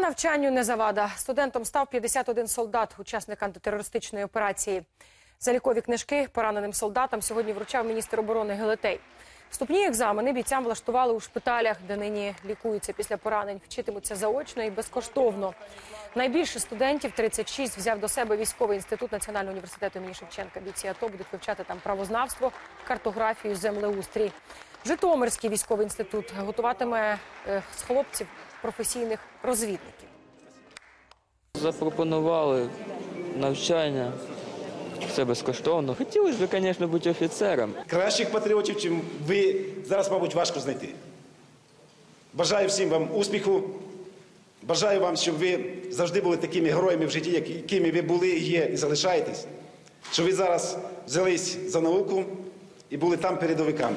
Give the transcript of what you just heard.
навчанню не завада. Студентом став 51 солдат, учасник антитерористичної операції. Залікові книжки пораненим солдатам сьогодні вручав міністр оборони Гелетей. Вступні екзамени бійцям влаштували у шпиталях, де нині лікуються після поранень. Вчитимуться заочно і безкоштовно. Найбільше студентів 36 взяв до себе військовий інститут Національного університету імені Шевченка. Бійці АТО будуть вивчати там правознавство, картографію, землеустрій. Житомирський військовий інститут готуватиме е, з хлопців професійних розвідників. Запропонували навчання, все безкоштовно. Хотілося б, звісно, бути офіцером. Кращих патріотів, чим ви зараз, мабуть, важко знайти. Бажаю всім вам успіху. Бажаю вам, щоб ви завжди були такими героями в житті, якими ви були, є і залишаєтесь. Щоб ви зараз взялись за науку і були там передовиками.